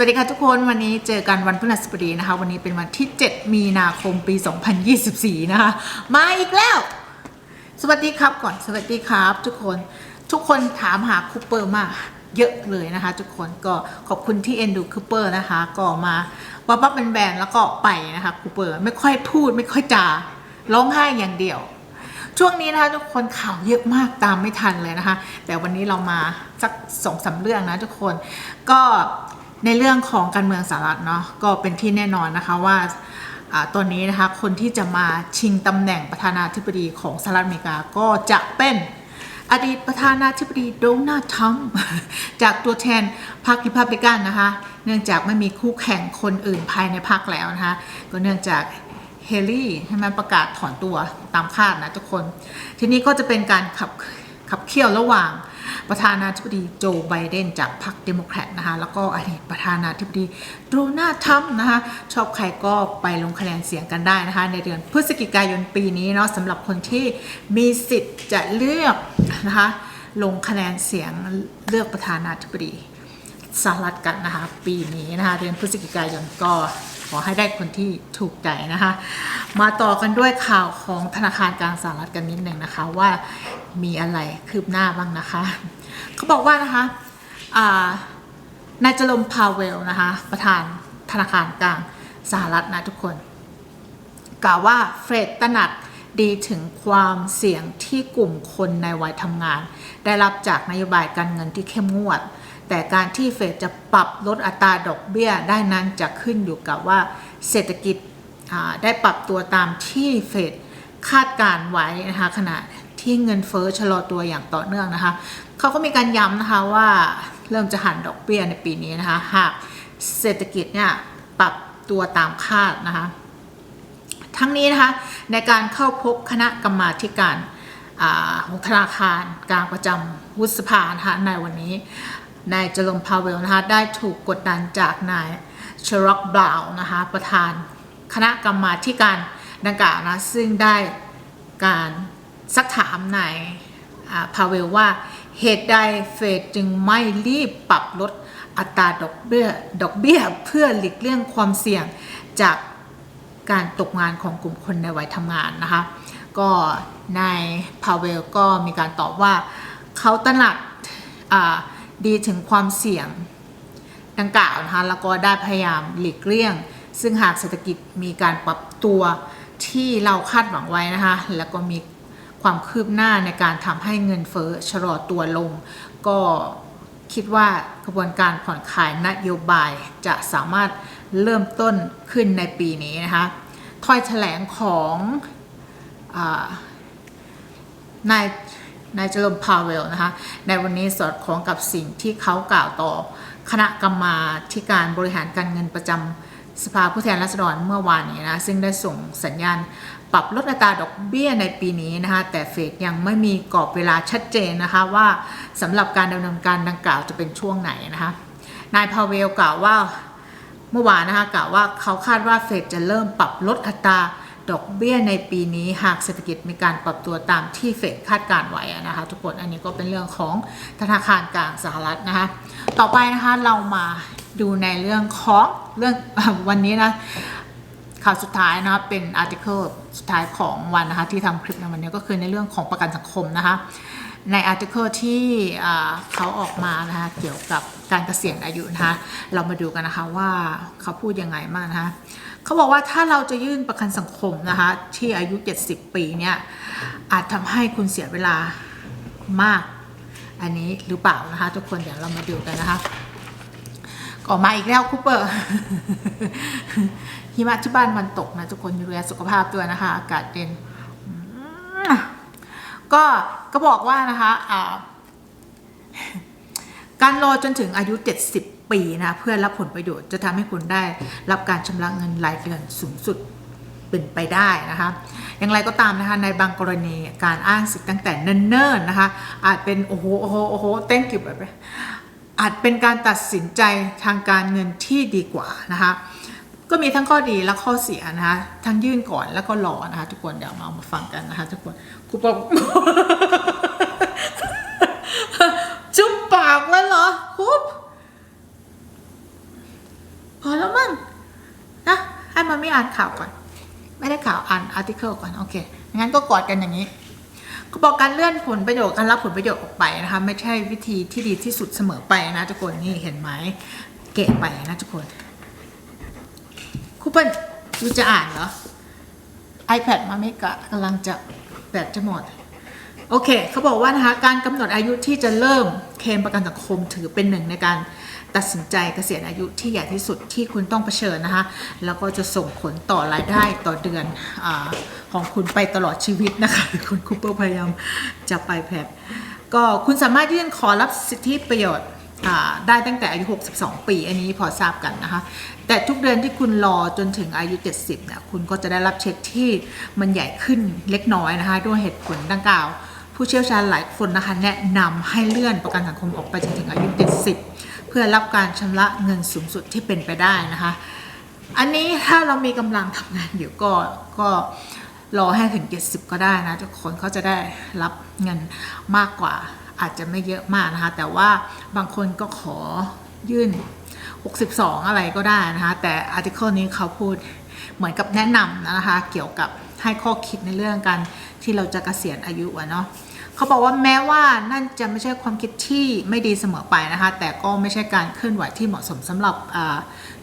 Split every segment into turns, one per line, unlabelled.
วัสดีค่ะทุกคนวันนี้เจอกันวันพฤหัสบดีนะคะ วันนี้เป็นวันที่ 7 มีนาคมปี 2024 นะคะ มาอีกแล้ว สวัสดีครับก่อนสวัสดีครับ ทุกคนทุกคนถามหาคูเปอร์มากเยอะเลยนะคะ ทุกคนก็ขอบคุณที่เอ็นดูคูเปอร์นะคะ ก็มาปั๊บปั๊บเป็นแบรนๆแล้วก็ไปนะคะคูเปอร์ไม่ค่อยพูดไม่ค่อยจาร้องไห้อย่างเดียว ช่วงนี้นะคะทุกคนข่าวเยอะมากตามไม่ทันเลยนะคะ แต่วันนี้เรามาสักสองสามเรื่องนะทุกคนก็ ในเรื่องของการเมืองสหรัฐเนาะก็เป็นที่แน่นอนนะคะว่าตอนนี้นะคะคนที่จะมาชิงตำแหน่งประธานาธิบดีของสหรัฐอเมริกาก็จะเป็นอดีตประธานาธิบดีโดนัลด์ทรัมป์จากตัวแทนพรรคริพับลิกันนะคะ เนื่องจากไม่มีคู่แข่งคนอื่นภายในพรรคแล้วนะคะ ก็เนื่องจากเฮลี่ให้มันประกาศถอนตัวตามคาดนะทุกคน ทีนี้ก็จะเป็นการขับขับเคี่ยวระหว่าง ประธานาธิบดีโจไบเดนจากพรรคเดโมแครตนะคะแล้วก็อดีตประธานาธิบดีโดนัลด์ทรัมป์นะคะชอบใครก็ไปลงคะแนนเสียงกันได้นะคะในเดือนพฤศจิกายนปีนี้เนาะสำหรับคนที่มีสิทธิ์จะเลือกนะคะลงคะแนนเสียงเลือกประธานาธิบดีสหรัฐกันนะคะปีนี้นะคะเดือนพฤศจิกายนก็ ขอให้ได้คนที่ถูกใจนะคะ มาต่อกันด้วยข่าวของธนาคารกลางสหรัฐกันนิดหนึ่งนะคะว่ามีอะไรคืบหน้าบ้างนะคะ เขาบอกว่านะคะนายจอร์มพาเวลนะคะ ประธานธนาคารกลางสหรัฐนะทุกคน กล่าวว่าเฟรดตระหนักดีถึงความเสี่ยงที่กลุ่มคนในวัยทำงาน ได้รับจากนโยบายการเงินที่เข้มงวด แต่การที่เฟดจะปรับลดอัตราดอกเบี้ยได้นั้นจะขึ้นอยู่กับว่าเศรษฐกิจได้ปรับตัวตามที่เฟดคาดการไว้นะคะขณะที่เงินเฟ้อชะลอตัวอย่างต่อเนื่องนะคะเขาก็มีการย้ำนะคะว่าเริ่มจะหันดอกเบี้ยในปีนี้นะคะหากเศรษฐกิจเนี่ยปรับตัวตามคาดนะคะทั้งนี้นะคะในการเข้าพบคณะกรรมาการของธนาคารกลางประจำวุฒิสภานะคะในวันนี้ นายเจอร์มพาวเวลนะคะได้ถูกกดดันจากนายเชร็อกบราวนะคะประธานคณะกรรมาธิการดังกล่าวนะซึ่งได้การซักถามนายพาวเวลว่าเหตุใดเฟดจึงไม่รีบปรับลดอัตราดอกเบี้ยดอกเบี้ยเพื่อหลีกเลี่ยงความเสี่ยงจากการตกงานของกลุ่มคนในวัยทำงานนะคะ ก็นายพาเวลก็มีการตอบว่าเขาตระหนักอ่า ดีถึงความเสี่ยงดังกล่าวนะคะแล้วก็ได้พยายามหลีกเลี่ยง ซึ่งหากเศรษฐกิจมีการปรับตัวที่เราคาดหวังไว้นะคะแล้วก็มีความคืบหน้าในการทำให้เงินเฟ้อชะลอตัวลง ก็คิดว่ากระบวนการผ่อนคลายนโยบายจะสามารถเริ่มต้นขึ้นในปีนี้นะคะถ้อยแถลงของอนาย นายเจอร์มพาวเวลนะคะในวันนี้สอดคล้องกับสิ่งที่เขากล่าวต่อคณะกรรมาธิการบริหารการเงินประจำสภาผู้แทนราษฎรเมื่อวานนี้นะซึ่งได้ส่งสัญญาณปรับลดอัตราดอกเบี้ยในปีนี้นะคะแต่เฟดยังไม่มีกรอบเวลาชัดเจนนะคะว่าสำหรับการดำเนินการดังกล่าวจะเป็นช่วงไหนนะคะนายพาวเวลกล่าวว่าเมื่อวานนะคะกล่าวว่าเขาคาดว่าเฟดจะเริ่มปรับลดอัตรา ดอกเบี้ยในปีนี้หากเศรษฐกิจมีการปรับตัวตามที่เฟดคาดการไว้นะคะ ทุกคนอันนี้ก็เป็นเรื่องของธนาคารกลางสหรัฐนะคะ ต่อไปนะคะเรามาดูในเรื่องของเรื่องวันนี้นะข่าวสุดท้ายนะคะเป็นอาร์ติเคิลสุดท้ายของวันนะคะที่ทำคลิปในวันนี้ก็คือในเรื่องของประกันสังคมนะคะในอาร์ติเคิลที่เขาออกมานะคะเกี่ยวกับการเกษียณอายุนะคะเรามาดูกันนะคะว่าเขาพูดยังไงบ้างนะคะ เขาบอกว่าถ้าเราจะยื่นประกันสังคมนะคะ ที่อายุ 70 ปีเนี่ยอาจทำให้คุณเสียเวลามาก อันนี้หรือเปล่านะคะ ทุกคนเดี๋ยวเรามาดูกันนะคะก็มาอีกแล้วคูเปอร์หิมะที่บ้านมันตกนะทุกคนดูแลสุขภาพด้วยนะคะ อากาศเย็นก็ก็บอกว่านะคะ การรอจนถึงอายุ 70 ปีนะเพื่อรับผลประโยชน์จะทำให้คุณได้รับการชำระเงินรายเดือนสูงสุดเป็นไปได้นะคะอย่างไรก็ตามนะคะในบางกรณีการอ้างสิทธิ์ตั้งแต่เนิ่นๆนะคะอาจเป็นโอ้โหโอ้โหโอ้โห thank you แบบอาจเป็นการตัดสินใจทางการเงินที่ดีกว่านะคะก็มีทั้งข้อดีและข้อเสียนะคะทั้งยื่นก่อนแล้วก็รอนะคะทุกคนเดี๋ยวมาเอามาฟังกันนะคะทุกคนครูปอกจุ๊บปากแล้วเหรอคุบ พอแล้วมั้งนะให้มันไม่อ่านข่าวก่อน ไม่ได้ข่าวอ่านอาร์ติเคิลก่อนโอเคงั้นก็กอดกันอย่างนี้เขาบอกการเลื่อนผลประโยชน์การรับผลประโยชน์ออกไปนะคะไม่ใช่วิธีที่ดีที่สุดเสมอไปนะทุกคนนี่เห็นไหมเกะไปนะทุกคนครูเปิ้ลยูจะอ่านเหรอ iPad มาไม่กะกำลังจะแบตจะหมดโอเคเขาบอกว่านะคะการกำหนดอายุที่จะเริ่มเคลมประกันสังคมถือเป็นหนึ่งในการ ตัดสินใจเกษียณอายุที่ใหญ่ที่สุดที่คุณต้องเผชิญนะคะ แล้วก็จะส่งผลต่อรายได้ต่อเดือนอของคุณไปตลอดชีวิตนะคะคุณคูเปอร์พยายามจะไปแพดก็คุณสามารถยื่นขอรับสิทธิประโยชน์ได้ตั้งแต่อายุ 62 ปี อันนี้พอทราบกันนะคะ แต่ทุกเดือนที่คุณรอจนถึงอายุ 70เนี่ยคุณก็จะได้รับเช็คที่มันใหญ่ขึ้นเล็กน้อยนะคะ ด้วยเหตุผลดังกล่าว ผู้เชี่ยวชาญหลายคนนะคะแนะนำให้เลื่อนประกันสังคมออกไปจนถึงอายุ70 เพื่อรับการชำระเงินสูงสุดที่เป็นไปได้นะคะ อันนี้ถ้าเรามีกำลังทำงานอยู่ก็ก็รอให้ถึง 70 ก็ได้นะทุกคนเขาจะได้รับเงินมากกว่าอาจจะไม่เยอะมากนะคะ แต่ว่าบางคนก็ขอยื่น 62 อะไรก็ได้นะคะ แต่อาร์ติเคิลนี้เขาพูดเหมือนกับแนะนำนะคะ เกี่ยวกับให้ข้อคิดในเรื่องการที่เราจะเกษียณอายุอะเนาะ เขาบอกว่าแม้ว่านั่นจะไม่ใช่ความคิดที่ไม่ดีเสมอไปนะคะ แต่ก็ไม่ใช่การเคลื่อนไหวที่เหมาะสมสำหรับ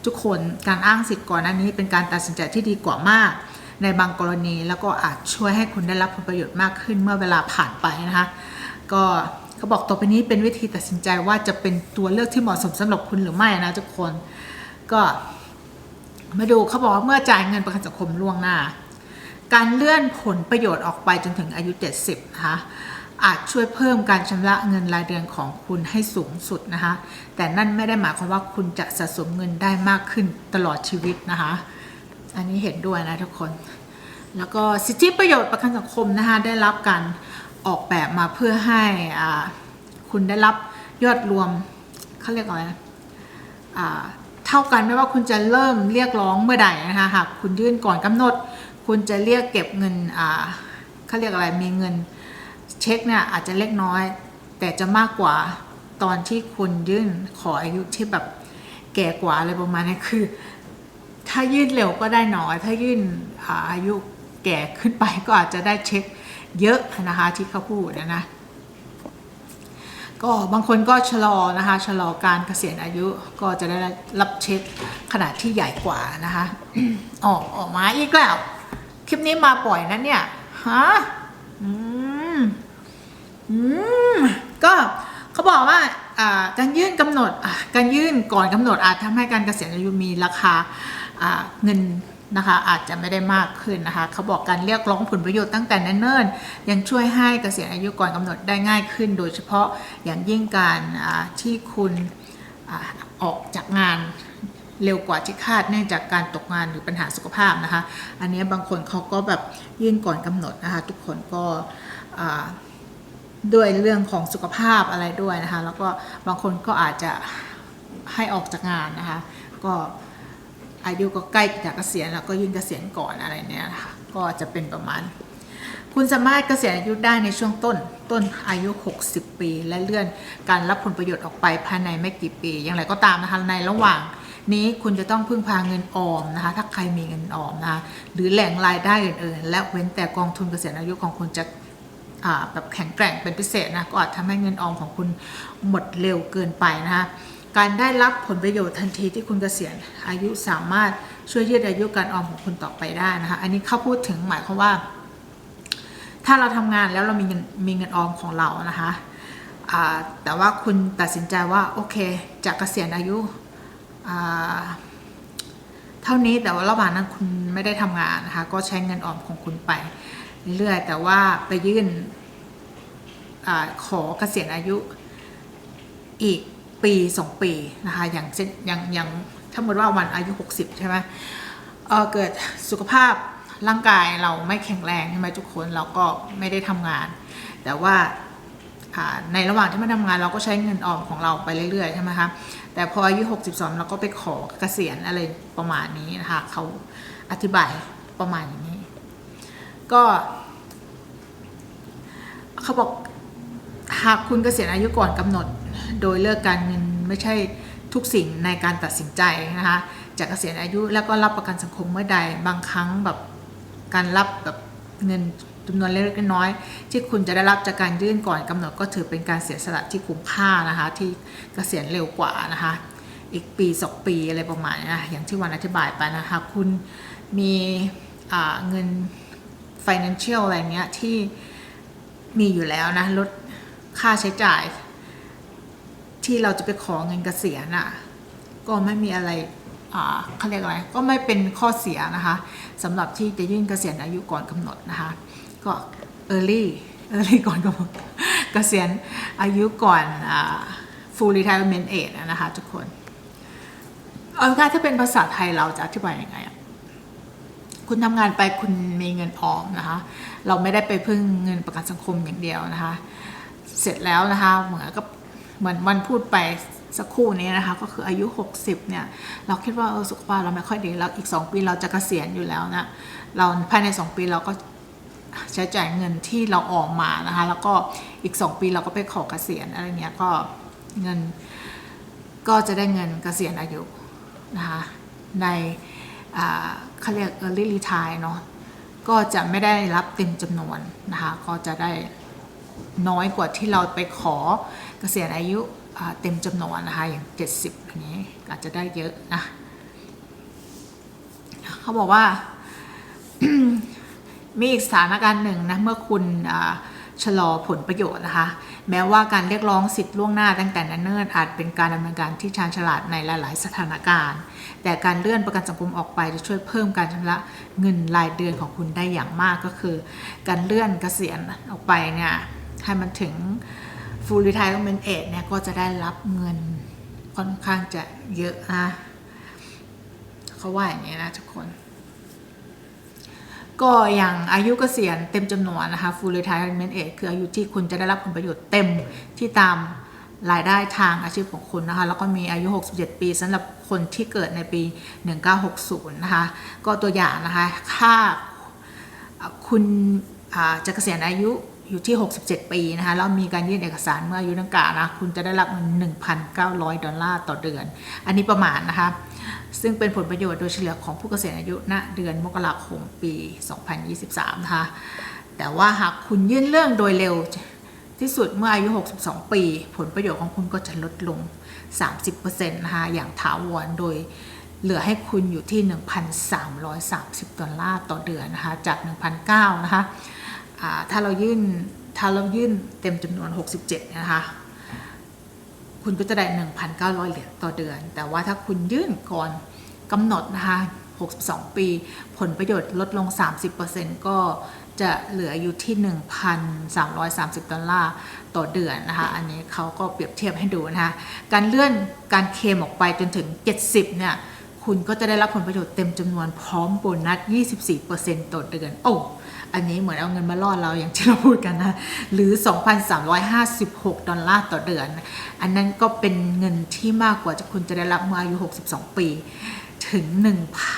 ทุกคนการอ้างสิทธิ์ก่อนหน้านี้เป็นการตัดสินใจที่ดีกว่ามาก ในบางกรณีแล้วก็อาจช่วยให้คุณได้รับผลประโยชน์มากขึ้นเมื่อเวลาผ่านไปนะคะ ก็เขาบอกต่อไปนี้เป็นวิธีตัดสินใจว่าจะเป็นตัวเลือกที่เหมาะสมสำหรับคุณหรือไม่นะทุกคน ก็มาดูเขาบอกว่าเมื่อจ่ายเงินประกันสังคมล่วงหน้า การเลื่อนผลประโยชน์ออกไปจนถึงอายุ 70นะคะ อาจช่วยเพิ่มการชำระเงินรายเดือนของคุณให้สูงสุดนะคะ แต่นั่นไม่ได้หมายความว่าคุณจะสะสมเงินได้มากขึ้นตลอดชีวิตนะคะ อันนี้เห็นด้วยนะทุกคน แล้วก็สิทธิประโยชน์ประกันสังคมนะคะได้รับการออกแบบมาเพื่อให้คุณได้รับยอดรวมเขาเรียกอะไรนะเท่ากันไม่ว่าคุณจะเริ่มเรียกร้องเมื่อใดนะคะหากคุณยื่นก่อนกำหนด คุณจะเรียกเก็บเงินเขาเรียกอะไรมีเงิน เช็คเนี่ยอาจจะเล็กน้อย แต่จะมากกว่าตอนที่คุณยื่นขออายุที่แบบแก่กว่าอะไรประมาณนี้คือ ถ้ายื่นเร็วก็ได้น้อย ถ้ายื่นอาอายุแก่ขึ้นไปก็อาจจะได้เช็คเยอะนะคะที่เขาพูดนะนะก็บางคนก็ชะลอนะคะชะลอการเกษียณอายุก็จะได้รับเช็คขนาดที่ใหญ่กว่านะคะออกออกมาอีกแล้ว คลิปนี้มาปล่อยนะเนี่ยฮะ อืมก็เขาบอกว่าการยื่นกำหนดการยื่นก่อนกำหนดอาจทำให้การเกษียณอายุมีราคาเงินนะคะอาจจะไม่ได้มากขึ้นนะคะเขาบอกการเรียกร้องผลประโยชน์ตั้งแต่เนิ่นๆยังช่วยให้เกษียณอายุก่อนกำหนดได้ง่ายขึ้น โดยเฉพาะอย่างยิ่งการที่คุณออกจากงานเร็วกว่าที่คาดเนื่องจากการตกงานหรือปัญหาสุขภาพนะคะ อันนี้บางคนเขาก็แบบยื่นก่อนกำหนดนะคะ ทุกคนก็ ด้วยเรื่องของสุขภาพอะไรด้วยนะคะ แล้วก็บางคนก็อาจจะให้ออกจากงานนะคะ ก็อายุก็ใกล้จะเกษียณแล้วก็ยื่นเกษียณก่อนอะไรเนี่ยนะคะก็จะเป็นประมาณ คุณสามารถเกษียณอายุได้ในช่วงต้นต้นอายุ 60 ปี และเลื่อนการรับผลประโยชน์ออกไปภายในไม่กี่ปี อย่างไรก็ตามนะคะในระหว่างนี้คุณจะต้องพึ่งพาเงินออมนะคะ ถ้าใครมีเงินออมนะคะหรือแหล่งรายได้อื่นๆ และเว้นแต่กองทุนเกษียณอายุของคุณจะ แบบแข็งแกร่งเป็นพิเศษนะก็อาจทำให้เงินออมของคุณหมดเร็วเกินไปนะคะการได้รับผลประโยชน์ทันทีที่คุณเกษียณอายุสามารถช่วยยืดอายุการออมของคุณต่อไปได้นะคะอันนี้เขาพูดถึงหมายความว่า ถ้าเราทำงานแล้วเรามีเงินมีเงินออมของเรานะคะแต่ว่าคุณตัดสินใจว่าโอเคจะเกษียณอายุเท่านี้แต่ว่าระหว่างนั้นคุณไม่ได้ทำงานนะคะก็ใช้เงินออมของคุณไป เรื่อยแต่ว่าไปยื่นอขอเกษียณอายุอีกปีสองปีนะคะอย่างเช่นอย่างอย่างถ้าสมมติว่าวันอายุ 60 ใช่ไหมเออเกิดสุขภาพร่างกายเราไม่แข็งแรงใช่ไหมทุกคนเราก็ไม่ได้ทำงาน แต่ว่าในระหว่างที่ไม่ทำงานเราก็ใช้เงินออมของเราไปเรื่อยๆใช่ไหมคะแต่พออายุ 62 เราก็ไปขอเกษียณอะไรประมาณนี้นะคะเขาอธิบายประมาณอย่างนี้ ก็ เขาบอกหากคุณเกษียณอายุก่อนกำหนด โดยเลิกการเงินไม่ใช่ทุกสิ่งในการตัดสินใจนะคะจากเกษียณอายุแล้วก็รับประกันสังคมเมื่อใดบางครั้งแบบการรับแบบเงินจำนวนเล็กน้อย ที่คุณจะได้รับจากการยื่นก่อนกำหนดก็ถือเป็นการเสียสละที่คุ้มค่านะคะที่เกษียณเร็วกว่านะคะอีกปีสองปีอะไรประมาณนี้นะอย่างที่วันอธิบายไปนะคะคุณมีเงิน financial อะไรเงี้ยที่มีอยู่แล้วนะ ลดค่าใช้จ่าย ที่เราจะไปขอเงินเกษียณอะ ก็ไม่มีอะไรอ่าเขาเรียกอะไร ก็ไม่เป็นข้อเสียนะคะสำหรับที่จะยื่นเกษียณอายุก่อนกำหนดนะคะ ก็ early early ก่อนกำหนดเกษียณอายุก่อนอ่า full retirement age นะคะทุกคน เอาง่ายถ้าเป็นภาษาไทยเราจะอธิบายยังไงอะ คุณทำงานไปคุณมีเงินออมนะคะ เราไม่ได้ไปพึ่งเงินประกันสังคมอย่างเดียวนะคะ เสร็จแล้วนะคะเหมือนกับเหมือนวันพูดไปสักครู่นี้นะคะ ก็คืออายุ 60เนี่ยเราคิดว่าเออสุขภาพเราไม่ค่อยดีแล้วอีก 2 ปีเราจะเกษียณอยู่แล้วนะเราภายใน 2 ปีเราก็ใช้จ่ายเงินที่เราออมมานะคะ แล้วก็อีก 2 ปีเราก็ไปขอเกษียณอะไรเงี้ยก็เงินก็จะได้เงินเกษียณอายุนะคะใน เขาเรียก early retire เนาะก็จะไม่ได้รับเต็มจำนวนนะคะ ก็จะได้น้อยกว่าที่เราไปขอเกษียณอายุเต็มจำนวนนะคะ อย่าง 70อันนี้อาจจะได้เยอะนะ เขาบอกว่ามีอีกสถานการณ์หนึ่งนะ เมื่อคุณอ่า ชะลอผลประโยชน์นะคะ แม้ว่าการเรียกร้องสิทธิ์ล่วงหน้าตั้งแต่นั้นเนิ่นอาจเป็นการดำเนินการที่ชาญฉลาดในหลาย ๆ สถานการณ์ แต่การเลื่อนประกันสังคมออกไปจะช่วยเพิ่มการชำระเงินรายเดือนของคุณได้อย่างมากก็คือ การเลื่อนเกษียณออกไปเนี่ยให้มันถึง full retirement age เนี่ยก็จะได้รับเงินค่อนข้างจะเยอะนะเขาว่าอย่างนี้นะทุกคน ก็อย่างอายุเกษียณเต็มจำนวนนะคะ full retirement age คืออายุที่คุณจะได้รับผลประโยชน์เต็มที่ตามรายได้ทางอาชีพของคุณนะคะ แล้วก็มีอายุ 67 ปีสำหรับคนที่เกิดในปี 1960 นะคะ ก็ตัวอย่างนะคะค่าคุณจะเกษียณอายุอยู่ที่ 67 ปีนะคะแล้วมีการยื่นเอกสารเมื่ออายุดังกล่าวนะ คุณจะได้รับเงิน1,900 ดอลลาร์ต่อเดือน อันนี้ประมาณนะคะ ซึ่งเป็นผลประโยชน์โดยเฉลี่ยของผู้เกษียณอายุณเดือนมกราคมปี 2023 นะคะ แต่ว่าหากคุณยื่นเรื่องโดยเร็วที่สุดเมื่ออายุ 62 ปี ผลประโยชน์ของคุณก็จะลดลง 30%นะคะอย่างถาวรโดยเหลือให้คุณอยู่ที่ 1,330 ดอลลาร์ต่อเดือนนะคะ จาก1,900นะคะถ้าเรายื่นถ้าเรายื่นเต็มจำนวน 67 นะคะ คุณก็จะได้ 1,900 เหรียญต่อเดือน แต่ว่าถ้าคุณยื่นก่อนกำหนดนะคะ 62 ปี ผลประโยชน์ลดลง 30%ก็จะเหลืออยู่ที่ 1,330 ดอลลาร์ต่อเดือนนะคะ อันนี้เขาก็เปรียบเทียบให้ดูนะคะ การเลื่อนการเคมออกไปจนถึง 70 เนี่ย คุณก็จะได้รับผลประโยชน์เต็มจำนวนพร้อมโบนัส 24%ต่อเดือน โอ้ อันนี้เหมือนเอาเงินมาล่อเราอย่างที่เราพูดกันนะ หรือ 2,356 ดอลลาร์ต่อเดือน อันนั้นก็เป็นเงินที่มากกว่าจะคุณจะได้รับเมื่ออายุ 62 ปีถึง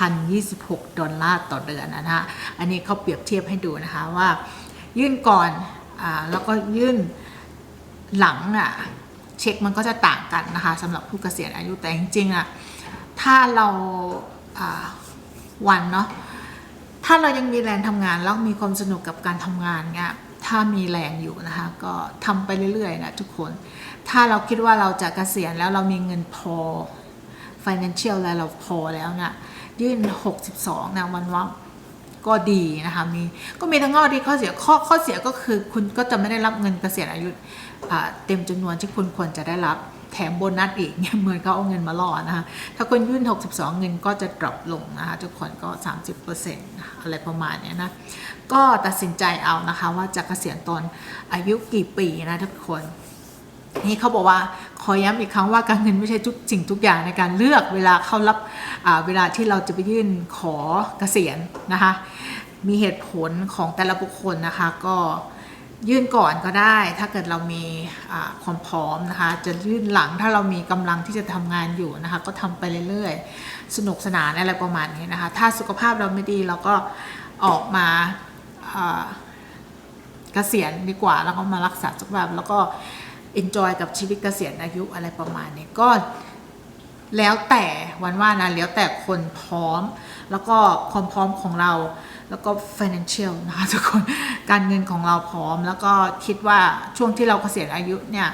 1,026 ดอลลาร์ต่อเดือนนะฮะ อันนี้เขาเปรียบเทียบให้ดูนะคะว่ายื่นก่อนอ่าแล้วก็ยื่นหลังอะเช็คมันก็จะต่างกันนะคะสำหรับผู้เกษียณอายุแต่จริงๆอะถ้าเราอ่าวันเนาะ ถ้าเรายังมีแรงทำงานแล้วมีความสนุกกับการทำงานเนี่ยถ้ามีแรงอยู่นะคะ ก็ทำไปเรื่อยๆนะทุกคน ถ้าเราคิดว่าเราจะเกษียณแล้วเรามีเงินพอ financial อะไรเราพอแล้วนะยื่น 62 นะวันว่าก็ดีนะคะมีก็มีทั้งข้อดีข้อเสียข้อข้อเสียก็คือคุณก็จะไม่ได้รับเงินเกษียณอายุเต็มจำนวนที่คุณควรจะได้รับ แถมโบนัสอีกเนี่ยเหมือนเขาเอาเงินมาล่อนะคะถ้าคุณยื่น 62 เงินก็จะดรอปลงนะคะทุกคนก็ 30%นะอะไรประมาณเนี้ยนะก็ตัดสินใจเอานะคะว่าจะเกษียณตอนอายุกี่ปีนะทุกคนนี่เขาบอกว่าขอย้ำอีกครั้งว่าการเงินไม่ใช่ทุกสิ่งทุกอย่างในการเลือกเวลาเข้ารับเวลาที่เราจะไปยื่นขอเกษียณนะคะมีเหตุผลของแต่ละบุคคลนะคะก็ ยื่นก่อนก็ได้ ถ้าเกิดเรามีความพร้อมนะคะ จะยื่นหลังถ้าเรามีกำลังที่จะทำงานอยู่นะคะ ก็ทำไปเรื่อยๆ สนุกสนานอะไรประมาณนี้นะคะ ถ้าสุขภาพเราไม่ดีเราก็ออกมาอ่าเกษียณดีกว่า แล้วก็มารักษาสุขภาพแล้วก็ enjoy กับชีวิตเกษียณอายุอะไรประมาณนี้ก็ แล้วแต่วันว่านะแล้วแต่คนพร้อม แล้วก็ความพร้อมของเรา แล้วก็ financial นะคะทุกคนการเงินของเราพร้อม แล้วก็คิดว่าช่วงที่เราเกษียณอายุเนี่ย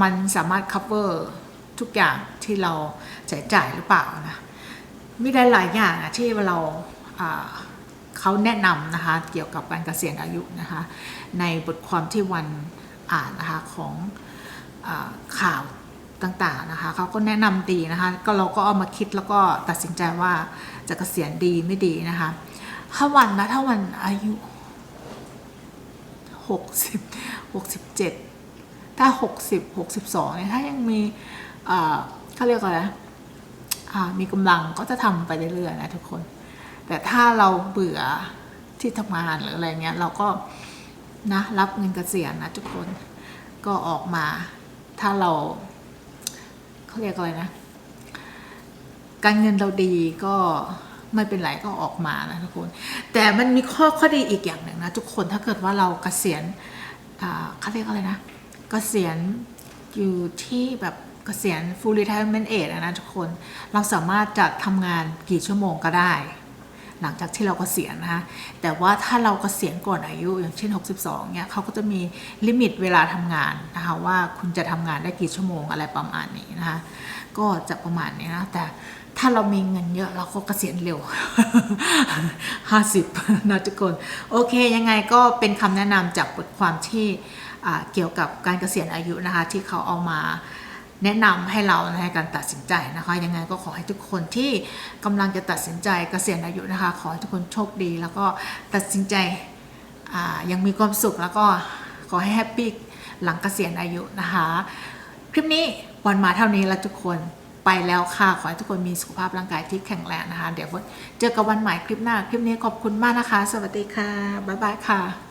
มันสามารถ cover ทุกอย่างที่เราใช้จ่ายหรือเปล่านะมีหลายอย่างอะที่เราเขาแนะนำนะคะเกี่ยวกับการเกษียณอายุนะคะในบทความที่วันอ่านนะคะของอข่าว ต่างๆนะคะเขาก็แนะนำดีนะคะ ก็เราก็เอามาคิดแล้วก็ตัดสินใจว่าจะเกษียณดีไม่ดีนะคะถ้าวันนะถ้าวันอายุหกสิบหกสิบเจ็ดถ้าหกสิบหกสิบสองเนี่ยถ้ายังมีเขาเรียกว่าอะไรมีกำลังก็จะทำไปเรื่อยๆนะทุกคน แต่ถ้าเราเบื่อที่ทำงานหรืออะไรเงี้ยเราก็นะรับเงินเกษียณนะทุกคนก็ออกมาถ้าเรา เขาเรียกอะไรนะ การเงินเราดีก็ไม่เป็นไรก็ออกมานะทุกคน แต่มันมีข้อข้อดีอีกอย่างหนึ่งนะทุกคนถ้าเกิดว่าเราเกษียณอ่าเขาเรียกอะไรนะเกษียณอยู่ที่แบบเกษียณ full retirement age อะนะทุกคน เราสามารถจะทำงานกี่ชั่วโมงก็ได้ หลังจากที่เรากเกษียณนะคะแต่ว่าถ้าเรากเกษียณก่อนอายุอย่างเช่น 62เนี่ยเขาก็จะมีลิมิตเวลาทำงานนะคะว่าคุณจะทำงานได้กี่ชั่วโมงอะไรประมาณนี้นะคะก็จะประมาณนี้นะแต่ถ้าเรามีเงินเยอะเราก็เกษียณเร็ว 50 นะทุกคน โอเค ยังไงก็เป็นคำแนะนำจากบทความที่เกี่ยวกับการเกษียณอายุนะคะ ที่เขาเอามา แนะนำให้เราในการตัดสินใจนะคะ ยังไงก็ขอให้ทุกคนที่กำลังจะตัดสินใจเกษียณอายุนะคะ ขอให้ทุกคนโชคดี แล้วก็ตัดสินใจยังมีความสุขแล้วก็ขอให้แฮปปี้หลังเกษียณอายุนะคะ คลิปนี้วันมาเท่านี้แล้วทุกคนไปแล้วค่ะ ขอให้ทุกคนมีสุขภาพร่างกายที่แข็งแรงนะคะ เดี๋ยวเจอกันวันใหม่คลิปหน้า คลิปนี้ขอบคุณมากนะคะ สวัสดีค่ะ บ๊ายบายค่ะ